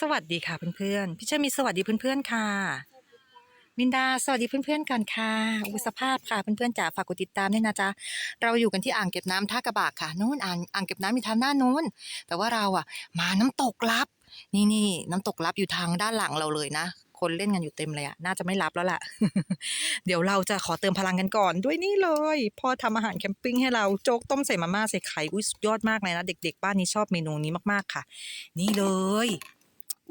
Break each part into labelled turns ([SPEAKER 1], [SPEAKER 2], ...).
[SPEAKER 1] สวัสดีค่ะเพื่อนๆ พี่เชมีสวัสดีเพื่อนๆค่ะ มินดาสวัสดีเพื่อนๆกันค่ะอุยสภาพค่ะเพื่อนๆจ๋าฝากกดติดตามด้วยนะจ๊ะเราอยู่กันที่อ่างเก็บน้ำท่ากระบากค่ะนู้นอ่างอ่างเก็บน้ำอยู่ทางด้านู้น แต่ว่าเราอะ มาน้ำตกลับ นี่นี่น้ำตกลับอยู่ทางด้านหลังเราเลยนะคนเล่นกันอยู่เต็มเลยอะน่าจะไม่รับแล้วล่ะ เดี๋ยวเราจะขอเติมพลังกันก่อนด้วยนี่เลยพ่อทำอาหารแคมปิ้งให้เราโจ๊กต้มใส่มาม่าใส่ไข่อุ้ยสุดยอดมากเลยนะ เด็ก ๆ บ้านนี้ชอบเมนูนี้มากๆค่ะ นี่เลย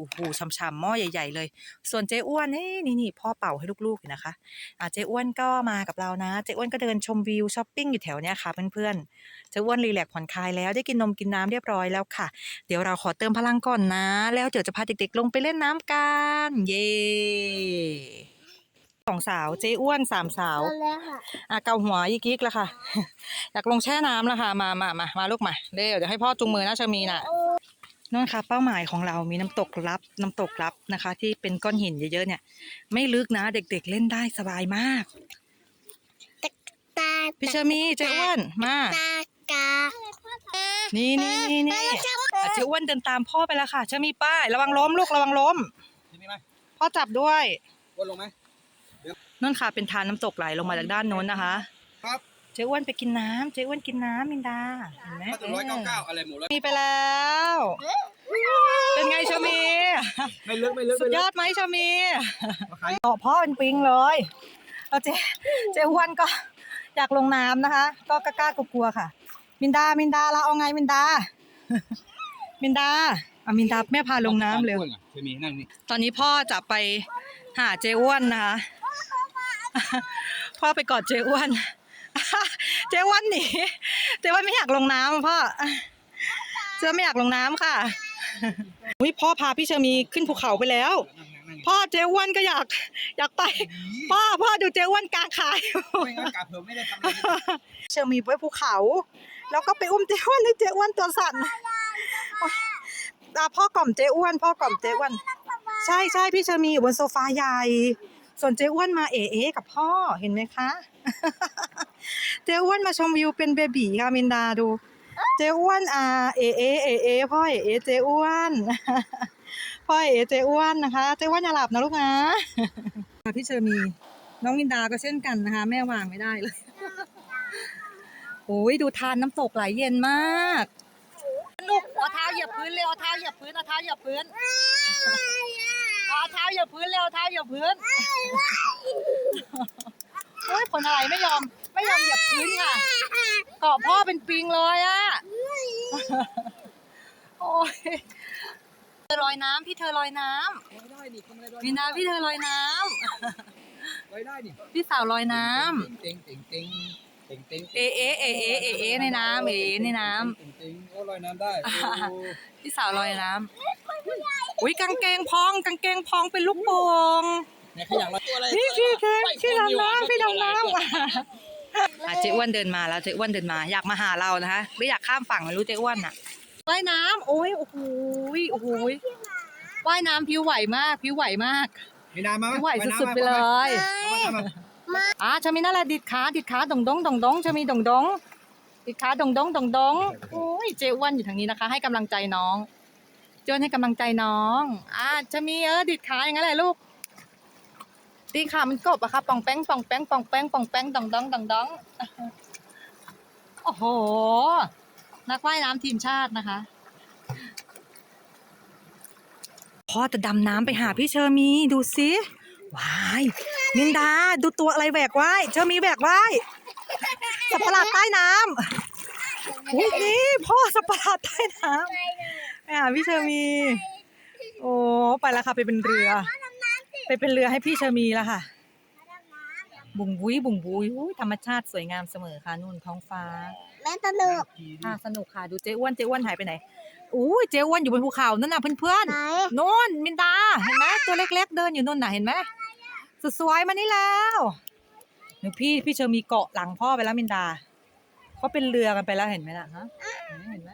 [SPEAKER 1] อ้โหช่ำๆหม้อใหญ่ ๆ เลย ส่วนเจ๊อ้วนนี่นี่นี่พ่อเป่าให้ลูกๆอยู่นะคะอ่าเจ๊อ้วนก็มากับเรานะ เจ๊อ้วนก็เดินชมวิวช้อปปิ้งอยู่แถวเนี้ยค่ะเพื่อนๆเจ๊อ้วนรีแลกซ์ผ่อนคลายแล้วได้กินนมกินน้ำเรียบร้อยแล้วค่ะ เดี๋ยวเราขอเติมพลังก่อนนะ แล้วเดี๋ยวจะพาเด็กๆลงไปเล่นน้ำกันเย้สองสาวเจ๊อ้วนสามสาว
[SPEAKER 2] เอาแล้วค่ะ
[SPEAKER 1] อะเกาหัวยิกยิกแล้วค่ะ อยากลงแช่น้ำแล้วค่ะ มามามามาลูกมาเร็วเดี๋ยวให้พ่อจุงมือนะเชอมีน่ะ นั่นค่ะเป้าหมายของเรามีน้ำตกลับ น้ำตกลับนะคะ ที่เป็นก้อนหินเยอะๆเนี่ย ไม่ลึกนะเด็ก ๆ เล่นได้สบายมาก
[SPEAKER 2] ตา
[SPEAKER 1] พี่เชอมีเจ๊อ้วนมา
[SPEAKER 2] ตากา
[SPEAKER 1] นี่นี่นี่นี่อะเจ๊อ้วนเดินตามพ่อไปแล้วค่ะเชอมีป้ายระวังล้มลูกระวังล้ม
[SPEAKER 3] ใช่ไหมไหม
[SPEAKER 1] พ่อจับด้วย
[SPEAKER 3] วนลงไหม
[SPEAKER 1] นั่นค่ะเป็นทานน้ำตกไหลลงมาจากด้านโน้นนะคะ
[SPEAKER 3] ครับ
[SPEAKER 1] เจ๊อ้วนไปกินน้ำเจ๊อ้วนกินน้ำมินดาเห็นไหม
[SPEAKER 3] ถ้าถึงร้อยเก้าเก้าอะไรหมูร้อย
[SPEAKER 1] มีไปแล้ว เป็นไงชามี
[SPEAKER 3] ไม่ลึกไม่ลึก
[SPEAKER 1] สุด
[SPEAKER 3] ไม่
[SPEAKER 1] ย
[SPEAKER 3] ลึ
[SPEAKER 1] อกดไหมชามี
[SPEAKER 3] มาขาย
[SPEAKER 1] เกาะพ่อเป็นปิงเลยแล้วเจ๊เจ๊อ้วนก็อยากลงน้ำนะคะ ก็กล้าๆกลัวๆค่ะ มินดามินดาเราเอาไงมินดา มินดาอะมินดาแม่พาลงน้ำเร็ว
[SPEAKER 3] เคมีนั่งนี่
[SPEAKER 1] ตอนนี้พ่อจะไปหาเจ๊อ้วนนะคะพ่อไปกอดเจ๊อ้วน เจ๊อ้วนหนีเจ๊อ้วนไม่อยากลงน้ำพ่อเจ๊ไม่อยากลงน้ำค่ะอุ้ยพ่อพาพี่เชอมีขึ้นภูเขาไปแล้ว
[SPEAKER 3] นั่งนั่งนั่ง
[SPEAKER 1] พ่อเจ๊อ้วนก็อยากอยากไป พ่อพ่อดูเจ๊อ้วนกางขาย
[SPEAKER 3] ไม่งั้นกาเผื่อไม่ได้ทำอะไร
[SPEAKER 1] เชอมีไว้ภูเขา แล้วก็ไปอุ้มเจ๊อ้วนให้เจ๊อ้วนตัวสั่นโอ๊ยอะพ่อกล่อมเจ๊อ้วนพ่อกล่อมเจ๊อ้วนใช่ใช่พี่เชอมีอยู่บนโซฟาใหญ่ ส่วนเจ๊อ้วนมาเอ๋เอ๋กับพ่อเห็นไหมคะ เจ๊อ้วนมาชมวิวเป็นเบบีค่ะมินดาดู เจ๊อ้วนอ่าเอ๋เอ๋เอ๋เอ๋พ่อเอ๋เอ๋เจ๊อ้วนพ่อเอ๋เจ๊อ้วนนะคะ เจ๊อ้วนอย่าหลับนะลูกนะพี่เชอมีน้องมินดาก็เช่นกันนะคะ แม่วางไม่ได้เลยโอ้ยดูทานน้ำตกไหลเย็นมากสนุกเอาเท้าเหยียบพื้นเร็วเอาเท้าเหยียบพื้นเอาเท้าเหยียบพื้นเอาเท้าเหยียบพื้นเร็วเอาเท้าเหยียบพื้นโอ้ย คนอะไรไม่ยอม ไม่ยอมเหยียบพื้นค่ะเกาะพ่อเป็นปิงเลยอะโอ้ยเธอลอยน้ำพี่เธอลอยน้
[SPEAKER 3] ลอยได้นี่ทำอะไรลอยำ
[SPEAKER 1] มินดาพี่เธอลอยน้
[SPEAKER 3] ลอยได้นี่ำ
[SPEAKER 1] พี่สาวลอยน้ำ
[SPEAKER 3] เต็งเต็งเต็งเต็งเต็ง
[SPEAKER 1] เอเอเอเอเอเอในน้ำเอเอในน้
[SPEAKER 3] เต็งเต็งโอ้ลอยน้ำได้โอ้ำ
[SPEAKER 1] พี่สาวลอยน้ำอุ้ยกางเกงพองกางเกงพองเป็นลูกโป่ง
[SPEAKER 3] เนี่ยขยันลอยตัวอะ ไร
[SPEAKER 1] พี่พี่แกพี่ดำน้ำพี่ดำน้ำอะเจ๊อ้วนเดินมาแล้วเจ๊อ้วนเดินมา อยากมาหาเรานะคะหรืออยากข้ามฝั่งไม่รู้เจ๊อ้วนอะว่ายน้ำโอ้ยโอ้โหยโอ้โหยว่ายน้ำผิวไหวมากผิวไหวมาก
[SPEAKER 3] มีน้ำมา
[SPEAKER 1] ผิวไหวสุดๆไปเลยอ่าชามีนั่นแหละดิดขาดิดขาดงดงดงดงชามีดงดงดิดขาดงดงดงดงโอ้ยเจอ้วนอยู่ทางนี้นะคะ ให้กำลังใจน้องเจอ้วนให้กำลังใจน้องอ่าชามีเออดิดขาอย่างนั้นแหละลูก ตีขามันกบอะค่ะป่องแป้งป่องแป้งป่องแป้งป่องแป้งดองดองดองดองโอ้โห นักว่ายน้ำทีมชาตินะคะ พ่อจะดำน้ำไปหาพี่เชอมีดูสิว้ายมินดาดูตัวอะไรแหวกว่ายเชอมีแหวกว่ายสัตว์ประหลาดใต้น้ำอุ๊ยนี่พ่อสัตว์ประหลาดใต้น้ำไปหาพี่เชอมี โอ้ไปแล้วค่ะไปเป็นเรือ เป็นเรือให้พี่เชอมีแล้วค่ะ บุงบุ้ยบุงบุ้ยอุ๊ยธรรมชาติสวยงามเสมอค่ะนู่นท้องฟ้า
[SPEAKER 2] แม่สนุก
[SPEAKER 1] ค่ะสนุกค่ะดูเจ๊อ้วนเจ๊อ้วนหายไปไหนอู้ยเจ๊อ้วนอยู่บนภูเขานั่นน่ะเพื่อน
[SPEAKER 2] ไหน
[SPEAKER 1] ๆนู่นมินดาเห็นไหมตัวเล็ก ๆ เดินอยู่นู่นน่ะเห็นไหมสุดสวยมานี่แล้วเดี๋ยวพี่พี่เชอมีเกาะหลังพ่อไปแล้วมินดาเขาเป็นเรือกันไปแล้วเห็นไหมล่ะฮะเห็นไหม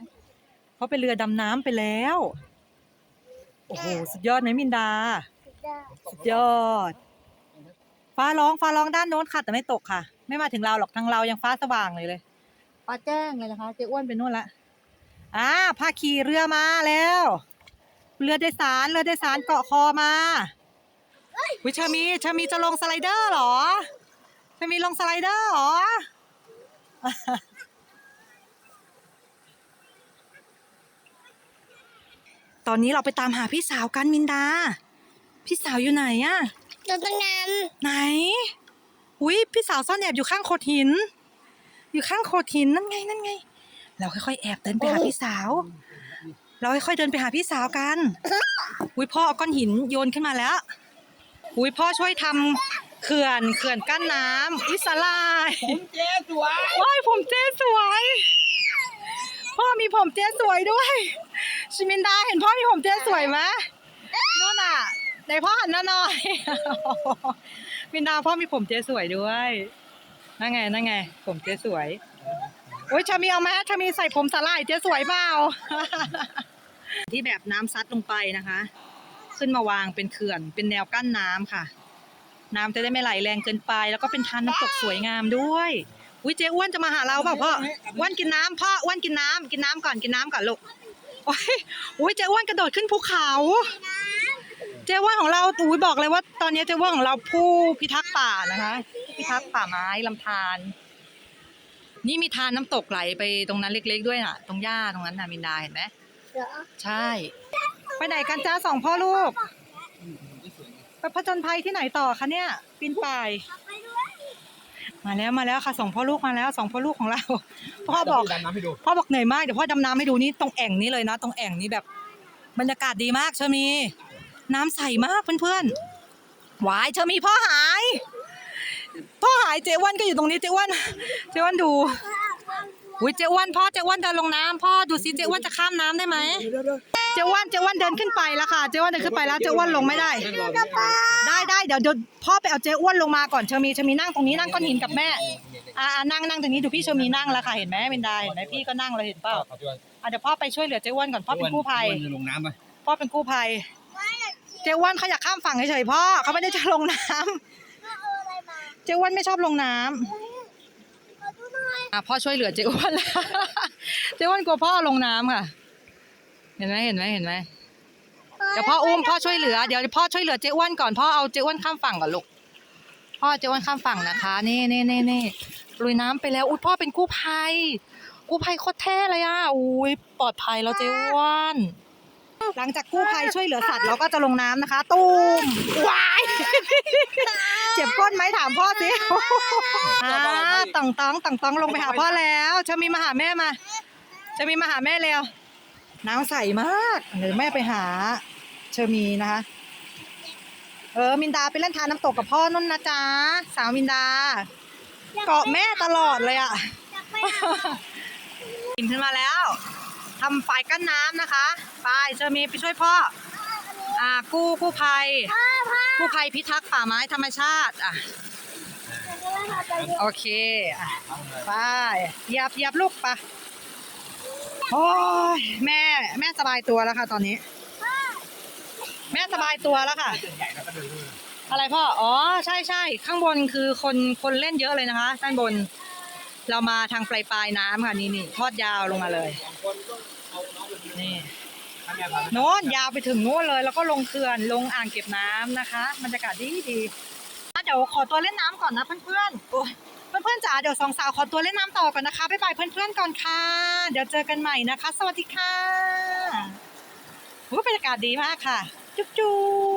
[SPEAKER 1] เขาเป็นเรือดำน้ำไปแล้ว โอ้โหสุดยอดไหมมินดา สุดยอด ฟ้าร้องฟ้าร้องด้านโน้นค่ะ แต่ไม่ตกค่ะ ไม่มาถึงเราหรอกทางเรายังฟ้าสว่างเลยเลยฟ้าแจ้งเลยนะคะเจ๊อ้วนไปนู่นละอ่าพาขี่เรือมาแล้ว เรือโดยสารเรือโดยสารเกาะคอมาวิชามีชามีจะลงสไลเดอร์เหรอชามีลงสไลเดอร์เหรอตอนนี้เราไปตามหาพี่สาวกันมินดา พี่สาวอยู่ไหนอะ
[SPEAKER 2] ตัวตั้งนาน
[SPEAKER 1] ไหนอุ้ยพี่สาวซ่อนแอบอยู่ข้างโขดหิน อยู่ข้างโขดหินนั่นไงนั่นไง เราค่อยๆแอบเดินไปหาพี่สาว เราค่อยๆเดินไปหาพี่สาวกันอุ้ยพ่อเอาก้อนหินโยนขึ้นมาแล้วอุ้ยพ่อช่วยทำเขื่อนเขื่อนกั้นน้ำอุ้ยสลาย
[SPEAKER 3] ผมเจ๊สวย
[SPEAKER 1] ว้ายผมเจ๊สวย พ่อมีผมเจ๊สวยด้วย ชิมินดาเห็นพ่อมีผมเจ๊สวยไหมนู่นน่ะ ไหนพ่อหันหน้าหน่อยมินดาพ่อมีผมเจ๊สวยด้วยนั่นไงนั่นไง ผมเจ๊สวยโอ้ยชามีเอาไหมชามีใส่ผมสลายเจ๊สวยเปล่าที่แบบน้ำซัดลงไปนะคะ ขึ้นมาวางเป็นเขื่อนเป็นแนวกั้นน้ำค่ะ น้ำจะได้ไม่ไหลแรงเกินไป แล้วก็เป็นทานน้ำตกสวยงามด้วยอุ้ยเจ๊อ้วนจะมาหาเราเปล่าพ่ออ้วนกินน้ำพ่ออ้วนกินน้ำกินน้ำก่อนกินน้ำก่อนลูกโอ้ยอุ้ยเจ๊อ้วนกระโดดขึ้นภูเขา เจ๊อ้วนของเราอุ้ยบอกเลยว่า ตอนนี้เจ๊อ้วนของเราผู้พิทักษ์ป่านะคะผู้พิทักษ์ป่าไม้ลำธารนี่มีทานน้ำตกไหลไปตรงนั้นเล็ก ๆ ด้วยน่ะ ตรงหญ้าตรงนั้นน่ะมินดาเห็นไหม
[SPEAKER 2] เหรอ
[SPEAKER 1] ใช่ ไปไหนกันจ้าสองพ่อลูกไปผจญภัยที่ไหนต่อคะเนี่ยปีนป่าย มาแล้วมาแล้วค่ะสองพ่อลูกมาแล้วสองพ่อลูกของเราพ่อบอก
[SPEAKER 3] ดำน้ำให้ดู
[SPEAKER 1] พ่อบอกเหนื่อยมากเดี๋ยวพ่อดำน้ำให้ดูนี่ตรงแอ่งนี้เลยนะ ตรงแอ่งนี้แบบบรรยากาศดีมากเชอมี น้ำใสมากเพื่อนๆหวายเชอมีพ่อหาย พ่อหายเจอ้วันก็อยู่ตรงนี้เจอ้วันเจอ้วันดูอุ้ยเจอ้วันพ่อเจอ้วันเดินลงน้ำพ่อดูซิเจอ้วันจะข้ามน้ำได้ไหม
[SPEAKER 3] เดี๋ยวเดี๋ยว
[SPEAKER 1] เจอ้วันเจอ้วันเดินขึ้นไปแล้วค่ะ เจอ้วันเดินขึ้นไปแล้วเจอ้วันลงไม่ได้
[SPEAKER 3] เดี๋ยวรอพี่
[SPEAKER 1] ได้ได้เดี๋ยวเดี๋ยวพ่อไปเอาเจอ้วนลงมาก่อนเชอมีเชอมีนั่งตรงนี้นั่งก้อนหินกับแม่อ่าอ่านั่งนั่งตรงนี้ดูพี่เชอมีนั่งแล้วค่ะเห็นไหมเบนไดาเห็นไหมพี่ก็นั่งเลยเห็นเปล่า
[SPEAKER 3] ขอช่วย
[SPEAKER 1] อะเดี๋ยวพ่อไปช่วยเหลือเจอ้วนก่อนพ่อเป็นกู้ภัย
[SPEAKER 3] อ้วนจะลงน้ำไหม
[SPEAKER 1] พ่อเป็นกู้ภัย เจอ้วนเขาอยากข้ามฝั่งเฉยๆพ่อเขาไม่ได้จะลงน้ำ
[SPEAKER 2] พ่อเอาอะไรมา
[SPEAKER 1] เจอ้วนไม่ชอบลงน้ำ
[SPEAKER 2] ขอดูหน่อย
[SPEAKER 1] อะพ่อช่วยเหลือเจอ้วนแล้ว เจอ้วนกลัวพ่อลงน้ำค่ะ เห็นไหมเห็นไหมเห็นไหมเดี๋ยวพ่ออุ้มพ่อช่วยเหลือเดี๋ยวพ่อช่วยเหลือเจ๊อ้วนก่อนพ่อเอาเจ๊อ้วนข้ามฝั่งก่อนลูกพ่อเจ๊อ้วนข้ามฝั่งนะคะ นี่นี่นี่นี่ลุยน้ำไปแล้วอุ้ยพ่อเป็นกู้ภัยกู้ภัยโคตรเท่เลยอะอุ้ยปลอดภัยแล้วเจ๊อ้วน หลังจากกู้ภัยช่วยเหลือสัตว์เราก็จะลงน้ำนะคะ ตูมว้าย เจ็บก้นไหมถามพ่อสิอ่าต่องต้องต่องต้องลงไปหาพ่อแล้วจะมีมาหาแม่มาจะมีมาหาแม่เร็วน้ำใสมากเดี๋ยวแม่ไปหา เชอมีนะคะ เออมินดาไปเล่นทานน้ำตกกับพ่อนุ่นนะจ๊ะสาวมินดา เกาะแม่ตลอดเลยอะ่ะกินขึ้นมาแล้ว ทำฝายกั้นน้ำนะคะไปเชอมีไปช่วยพ่ออ่ากู้กู้ภัย
[SPEAKER 2] พ่อพ่อ
[SPEAKER 1] กู้ภัยพิทักษ์ป่าไม้ธรรมชาติอะ
[SPEAKER 2] เดี๋ยวเราไปดู
[SPEAKER 1] โอเคอะไปเหยียบเหยียบลูกปะโอ้ยแม่แม่สบายตัวแล้วค่ะ ตอนนี้ แม่สบายตัวแล้วค่ะ
[SPEAKER 3] ใหญ่แล้วก็เดินเลย
[SPEAKER 1] อะไรพ่อ อ๋อ ใช่ใช่ ข้างบนคือคนคนเล่นเยอะเลยนะคะด้านบน เรามาทางปลายปลายน้ำค่ะนี่นี่ทอดยาวลงมาเลยนี่
[SPEAKER 3] ถ้าแม่พาไป
[SPEAKER 1] โน้นยาวไปถึงโน้นเลย แล้วก็ลงเขื่อนลงอ่างเก็บน้ำนะคะบรรยากาศดีดีเดี๋ยวขอตัวเล่นน้ำก่อนนะเพื่อนๆโอ้ยเพื่อนๆจ๋าเดี๋ยวสองสาวขอตัวเล่นน้ำต่อก่อนนะคะบ๊ายบายเพื่อนๆก่อนค่ะ เดี๋ยวเจอกันใหม่นะคะ สวัสดีค่ะโอ้บรรยากาศดีมากค่ะ จุ๊บจุ๊บ